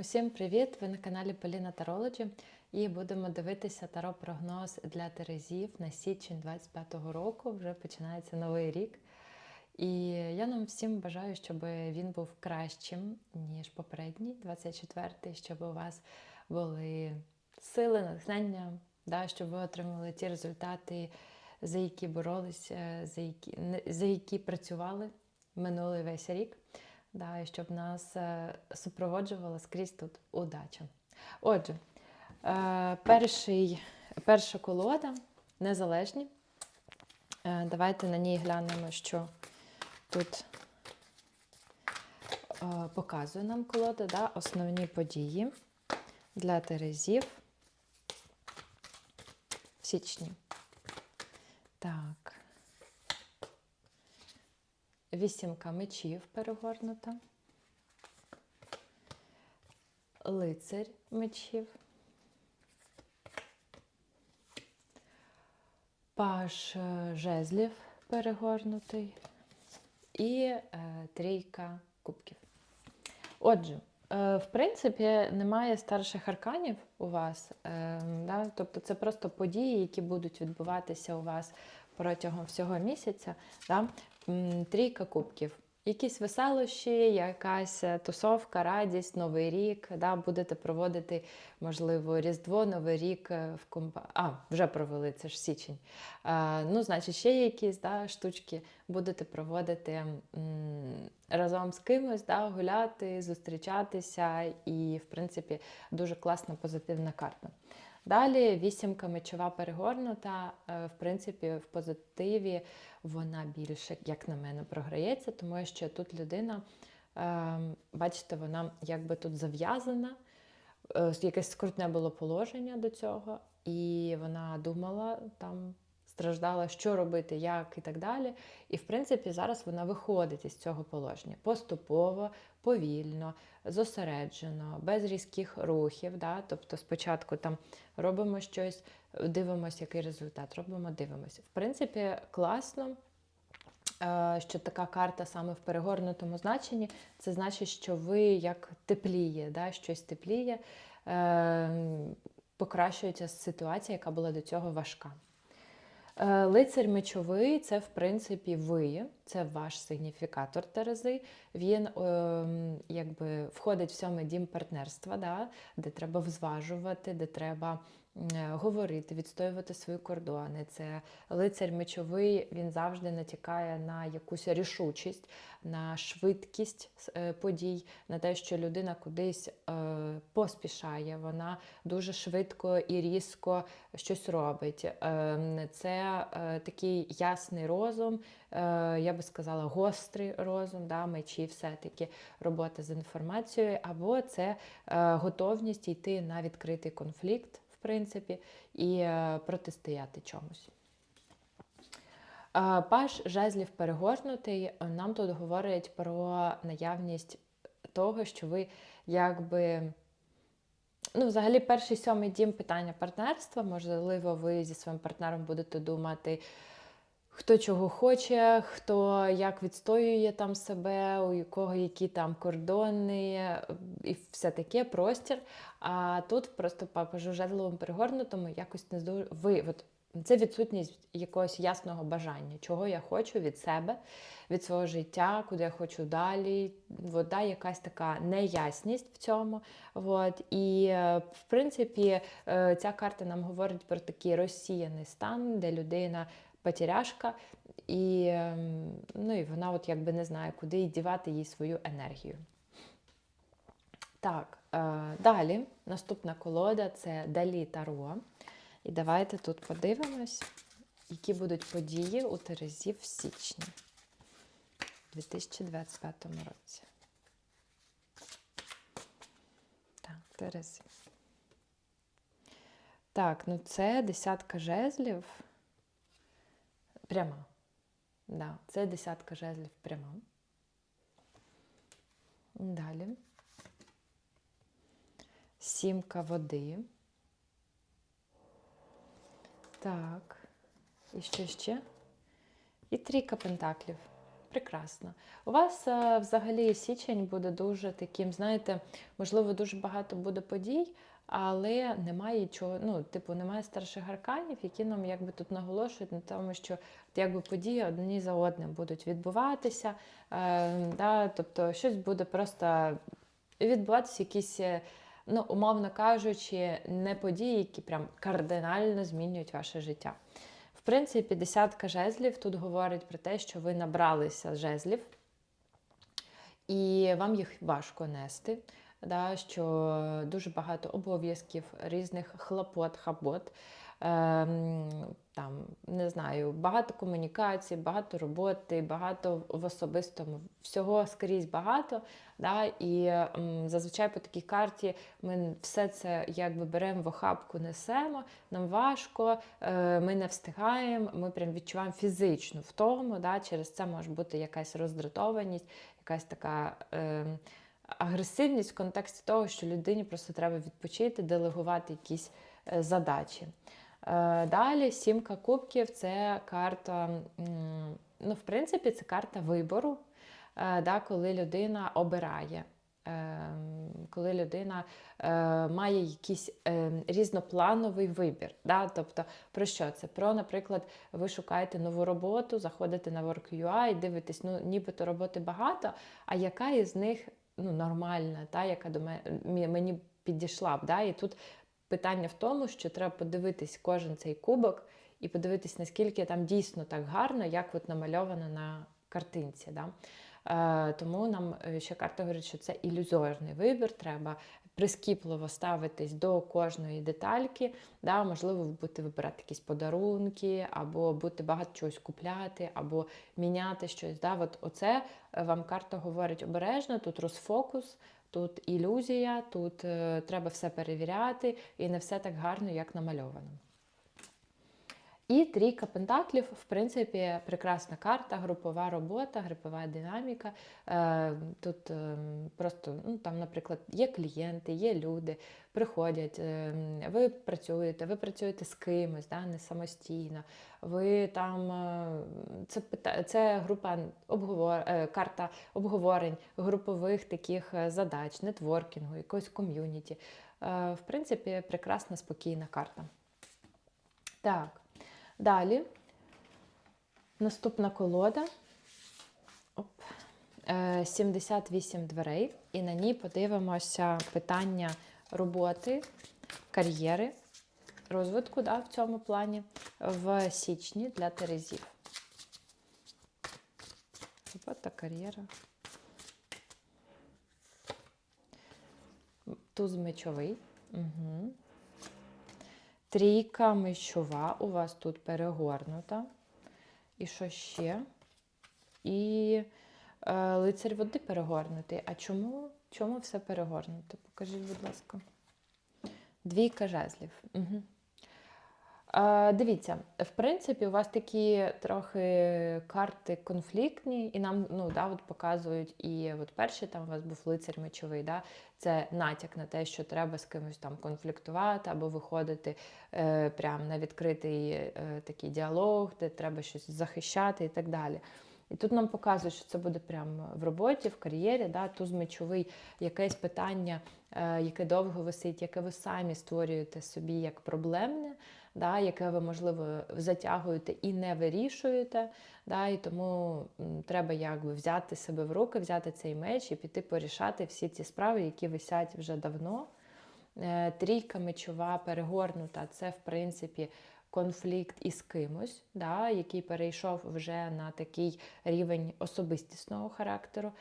Усім привіт! Ви на каналі Поліна Тарологі і будемо дивитися таро прогноз для Терезів на січень 25-го року. Вже починається новий рік. І я нам всім бажаю, щоб він був кращим, ніж попередній, 24-й, щоб у вас були сили, натхнення, да, щоб ви отримали ті результати, за які боролись, е, за які, за які працювали минулий весь рік. Да, і щоб нас е, супроводжувала скрізь тут удача. Отже, е, перший, перша колода незалежні. Е, Давайте на ній глянемо, що тут показує нам колода, да, основні події для Терезів в січні. Так. Вісімка мечів перегорнута. Лицарь мечів. Паш е, жезлів перегорнутий. І е, трійка кубків. Отже, е, в принципі, немає старших арканів у вас. Е, да? Тобто це просто події, які будуть відбуватися у вас протягом всього місяця. Да? Трійка кубків. Якісь веселощі, якась е, тусовка, радість, новий рік. Да? Будете проводити, можливо, Різдво, Новий рік е, в компа... А, вже провели, це ж січень. А, ну, значить, ще якісь да, штучки будете проводити м, разом з кимось, да, гуляти, зустрічатися, і, в принципі, дуже класна позитивна карта. Далі вісімка мечова перегорнута. е, В принципі, в позитиві вона більше, як на мене, програється, тому що тут людина, е, бачите, вона якби тут зав'язана, е, якесь скрутне було положення до цього, і вона думала там. Страждала, що робити, як і так далі. І, в принципі, зараз вона виходить із цього положення поступово, повільно, зосереджено, без різких рухів. Да? Тобто спочатку там робимо щось, дивимося, який результат, робимо, дивимося. В принципі, класно, е, що така карта саме в перегорнутому значенні, це значить, що ви як тепліє, да? щось тепліє, е, покращується ситуація, яка була до цього важка. Е, Лицар мечовий це, в принципі, ви, це ваш сигніфікатор Терези. Він ем, якби входить в сьомий дім партнерства, да, де треба взважувати, де треба говорити, відстоювати свої кордони. Це лицар мечовий, він завжди натякає на якусь рішучість, на швидкість е, подій, на те, що людина кудись е, поспішає, вона дуже швидко і різко щось робить. Е, Це е, такий ясний розум, е, я би сказала, гострий розум, да, мечі, все-таки робота з інформацією, або це е, готовність йти на відкритий конфлікт, принципі, і е, протистояти чомусь. Е, Паш жезлів перегорнутий е, нам тут говорить про наявність того, що ви якби. Ну, взагалі, перший сьомий дім питання партнерства. Можливо, ви зі своїм партнером будете думати, хто чого хоче, хто як відстоює там себе, у якого які там кордони і все таке простір. А тут просто по пажу перегорнутому якось не здовж... ви. От, це відсутність якогось ясного бажання, чого я хочу від себе, від свого життя, куди я хочу далі. Вода, якась така неясність в цьому. От. І, е, в принципі, е, ця карта нам говорить про такий розсіяний стан, де людина потеряшка, і, ем, ну, і вона от якби не знає, куди дівати їй свою енергію. Так, е, далі наступна колода це Далі Таро. І давайте тут подивимось, які будуть події у Терезі в січні 2025 році. Так, Терези. Так, ну це десятка жезлів. Пряма. Да, це десятка жезлів пряма. Далі. Сімка води. Так. І що ще? І трійка пентаклів. прекрасно. У вас е, взагалі січень буде дуже таким, знаєте, можливо, дуже багато буде подій, але немає чого, ну, типу, немає старших арканів, які нам якби тут наголошують на тому, що якби події одні за одним будуть відбуватися. Е, да, тобто щось буде просто відбуватися, якісь, е, ну, умовно кажучи, не події, які прям кардинально змінюють ваше життя. В принципі, десятка жезлів тут говорить про те, що ви набралися жезлів, і вам їх важко нести. Да, що дуже багато обов'язків, різних хлопот, хабот, ем, там, не знаю, багато комунікацій, багато роботи, багато в особистому, всього скрізь багато. Да, і ем, зазвичай по такій карті ми все це якби беремо в охапку, несемо, нам важко, е, ми не встигаємо, ми прям відчуваємо фізичну втому. Да, через це може бути якась роздратованість, якась така. Е, агресивність в контексті того, що людині просто треба відпочити, делегувати якісь е, задачі. Е, Далі сімка кубків це карта, ну, в принципі, це карта вибору, е, да, коли людина обирає. Коли людина має якийсь різноплановий вибір. Да? Тобто, про що це? Про, наприклад, ви шукаєте нову роботу, заходите на Work.ua і дивитесь, ну нібито роботи багато, а яка із них ну, нормальна, та, яка до мене мені підійшла б. Да? І тут питання в тому, що треба подивитись кожен цей кубок і подивитись, наскільки там дійсно так гарно, як от намальовано на картинці. Да? Е, тому нам е, ще карта говорить, що це ілюзорний вибір, треба прискіпливо ставитись до кожної детальки, да, можливо, бути вибирати якісь подарунки, або бути багато чогось купляти, або міняти щось. Да. От Оце е, вам карта говорить обережно, тут розфокус, тут ілюзія, тут е, треба все перевіряти, і не все так гарно, як намальовано. І трійка пентаклів, в принципі, прекрасна карта, групова робота, групова динаміка. Е, Тут е, просто, ну там, наприклад, є клієнти, є люди, приходять, е, ви працюєте, ви працюєте з кимось, да, не самостійно. Ви там е, це це група обговор, карта обговорень, групових таких задач, нетворкінгу, якогось ком'юніті. В принципі, прекрасна, спокійна карта. Так. Далі наступна колода. Оп. Е, 78 дверей. І на ній подивимося питання роботи, кар'єри, розвитку да, в цьому плані в січні для Терезів. Робота, кар'єра. Туз мечовий. Угу. Трійка мечова у вас тут перегорнута. І що ще? І е, лицарь води перегорнутий. А чому, чому все перегорнуто? Покажіть, будь ласка. Двійка жезлів. Угу. Дивіться, в принципі, у вас такі трохи карти конфліктні, і нам ну, да, от показують, і от перший там у вас був лицар мечовий, да, це натяк на те, що треба з кимось там конфліктувати або виходити е, прямо на відкритий е, такий діалог, де треба щось захищати і так далі. І тут нам показують, що це буде прямо в роботі, в кар'єрі, да, туз мечовий, якесь питання, е, яке довго висить, яке ви самі створюєте собі як проблемне, да, яке ви, можливо, затягуєте і не вирішуєте. Да, і тому треба якби взяти себе в руки, взяти цей меч і піти порішати всі ці справи, які висять вже давно. Е, Трійка мечова перегорнута це, в принципі, конфлікт із кимось, да, який перейшов вже на такий рівень особистісного характеру.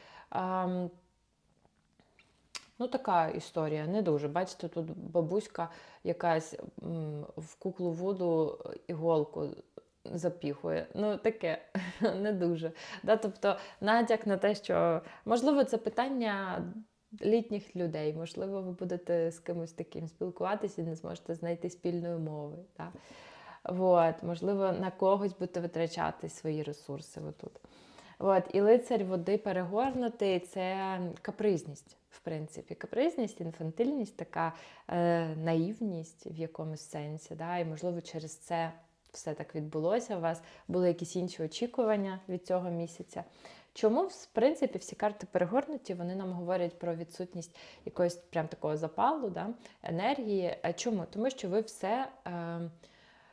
Ну, така історія, не дуже. Бачите, тут бабуська якась м, в куклу воду іголку запіхує. Ну, таке не дуже. Да? Тобто натяк на те, що можливо це питання літніх людей, можливо, ви будете з кимось таким спілкуватися і не зможете знайти спільної мови. Да? Вот, можливо, на когось будете витрачати свої ресурси отут. От, і лицарь води перегорнутий це капризність, в принципі. Капризність, інфантильність, така е, наївність в якомусь сенсі. Да? І, можливо, через це все так відбулося. У вас були якісь інші очікування від цього місяця. Чому, в принципі, всі карти перегорнуті, вони нам говорять про відсутність якогось прям такого запалу, да, енергії. Чому? Тому що ви все. Е,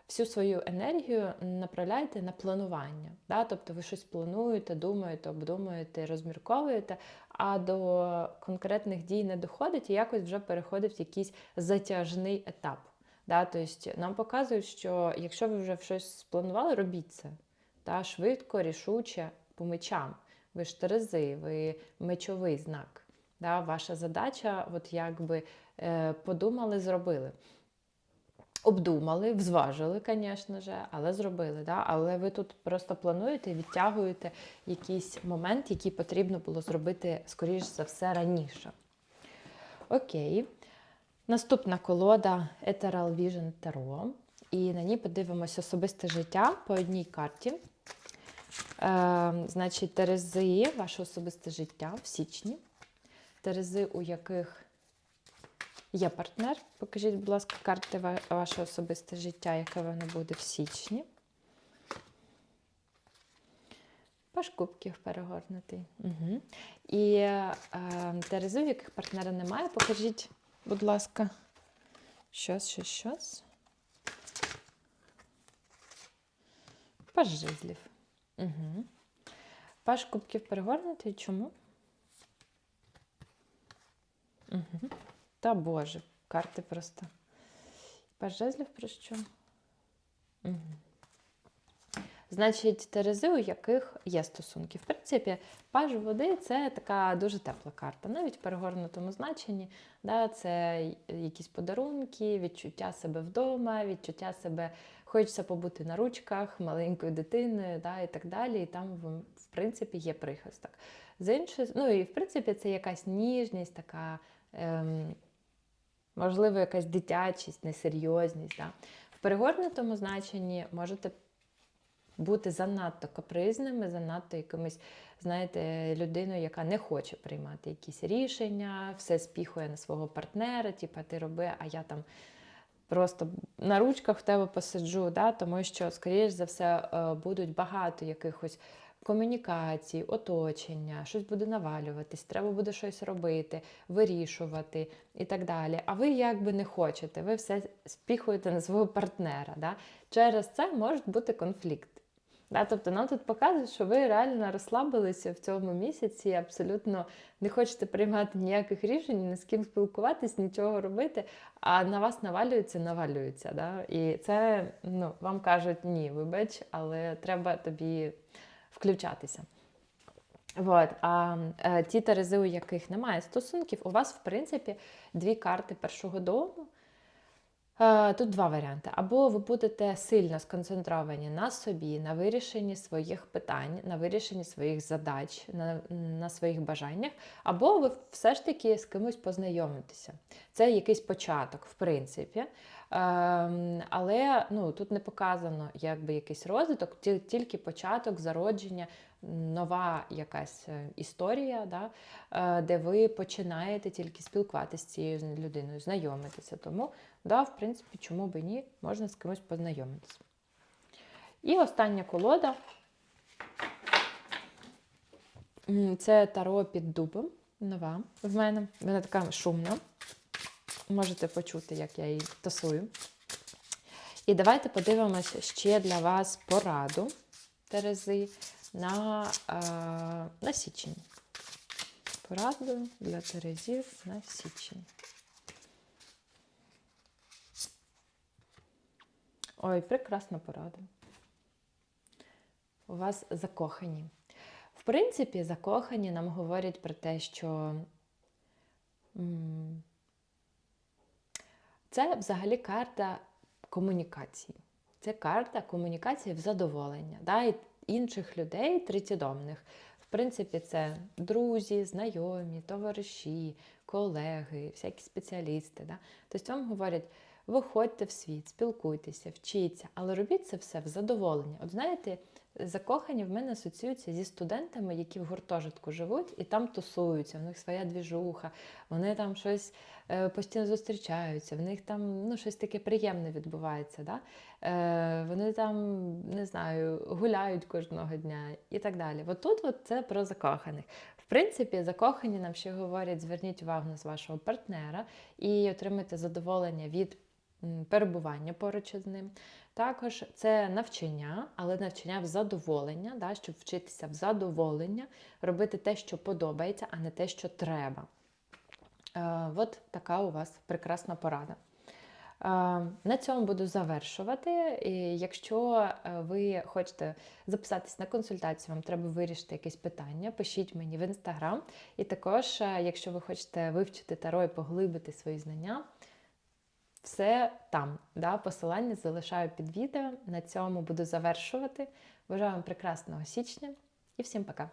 Всю свою енергію направляєте на планування. Да? Тобто ви щось плануєте, думаєте, обдумуєте, розмірковуєте, а до конкретних дій не доходить і якось вже переходить в якийсь затяжний етап. Да? Тобто нам показують, що якщо ви вже щось спланували, робіть це да? швидко, рішуче, по мечам. Ви ж терези, ви мечовий знак. Да? Ваша задача, от якби е, подумали, зробили. Обдумали, взважили, звісно ж, але зробили. Да? Але ви тут просто плануєте, відтягуєте якийсь момент, який потрібно було зробити, скоріш за все, раніше. Окей. Наступна колода Ethereal Vision Tarot. І на ній подивимося особисте життя по одній карті. Е, значить, Терези, ваше особисте життя в січні. Терези, у яких Є партнер. Покажіть, будь ласка, карти ва- ваше особисте життя, яке воно буде в січні. Паш кубків перегорнутий. Угу. І е, Терези, в яких партнера немає, покажіть, будь ласка, щось, щось, щось. Паш жезлів. Угу. Паш кубків перегорнутий. Чому? Угу. Та Боже, карти просто. Паж жезлів про що? Угу. Значить, терези, у яких є стосунки. В принципі, паж води це така дуже тепла карта. Навіть в перегорнутому значенні. Да, Це якісь подарунки, відчуття себе вдома, відчуття себе, хочеться побути на ручках, маленькою дитиною да, і так далі. І там, в принципі, є прихисток. З іншої, ну і в принципі, це якась ніжність, така. Ем, можливо, якась дитячість, несерйозність. Да? В перегорнутому значенні можете бути занадто капризними, занадто якимось, знаєте, людиною, яка не хоче приймати якісь рішення, все спіхує на свого партнера, типа ти роби, а я там. Просто на ручках в тебе посиджу, да? тому що, скоріш за все, е, будуть багато якихось комунікацій, оточення, щось буде навалюватись, треба буде щось робити, вирішувати і так далі. А ви якби не хочете, ви все спіхуєте на свого партнера. Да? Через це може бути конфлікт. Да, тобто нам тут показують, що ви реально розслабилися в цьому місяці, абсолютно не хочете приймати ніяких рішень, ні з ким спілкуватись, нічого робити, а на вас навалюється, навалюється. Да? І це ну, вам кажуть, ні, вибач, але треба тобі включатися. От. А е, ті терези, у яких немає стосунків, у вас, в принципі, дві карти першого дому. Е, Тут два варіанти. Або ви будете сильно сконцентровані на собі, на вирішенні своїх питань, на вирішенні своїх задач, на, на своїх бажаннях, або ви все ж таки з кимось познайомитеся. Це якийсь початок, в принципі. Ем, Але ну, тут не показано якби якийсь розвиток, тільки початок, зародження, нова якась е, історія, да, е, де ви починаєте тільки спілкуватися з цією людиною, знайомитися. Тому, да, в принципі, чому би ні, можна з кимось познайомитися. І остання колода. Це таро під дубом. Нова в мене. Вона така шумна. Можете почути, як я її тасую. І давайте подивимося ще для вас пораду Терези на, е, на січень. Пораду для Терезів на січень. Ой, прекрасна порада. У вас закохані. В принципі, закохані нам говорять про те, що це взагалі карта комунікації. Це карта комунікації в задоволення. Да? І інших людей, трицідомних. В принципі, це друзі, знайомі, товариші, колеги, всякі спеціалісти. Да? Тобто вам говорять, виходьте в світ, спілкуйтеся, вчіться, але робіть це все в задоволення. От знаєте, закохані в мене асоціюються зі студентами, які в гуртожитку живуть і там тусуються. В них своя двіжуха, вони там щось е, постійно зустрічаються, в них там ну, щось таке приємне відбувається. Да? Е, вони там, не знаю, гуляють кожного дня і так далі. От тут от це про закоханих. В принципі, закохані нам ще говорять: зверніть увагу на вашого партнера і отримайте задоволення від перебування поруч із ним. Також це навчання, але навчання в задоволення, да, щоб вчитися в задоволення, робити те, що подобається, а не те, що треба. Е, от така у вас прекрасна порада. Е, На цьому буду завершувати. І якщо е, ви хочете записатись на консультацію, вам треба вирішити якесь питання, пишіть мені в інстаграм. І також, е, якщо ви хочете вивчити таро і поглибити свої знання, все там. Да? Посилання залишаю під відео. На цьому буду завершувати. Бажаю вам прекрасного січня і всім пока!